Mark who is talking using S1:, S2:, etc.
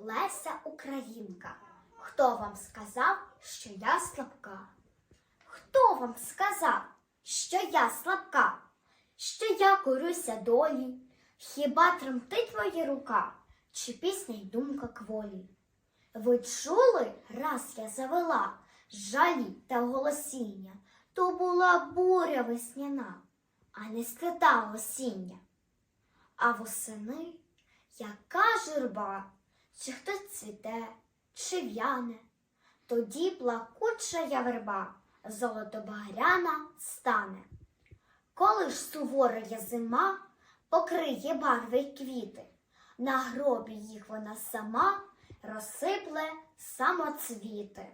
S1: Леся Українка. Хто вам сказав, що я слабка? Хто вам сказав, що я слабка? Що я корюся долі? Хіба тремтить моя рука, чи пісня й думка кволі? Ви чули, раз я завела жалі та голосіння, то була буря весняна, а не скита осіння. А восени яка журба, чи хтось цвіте, чи в'яне, тоді плакуча я верба, золотобагряна стане. Коли ж суворая зима покриє барви й квіти, на гробі їх вона сама розсипле самоцвіти.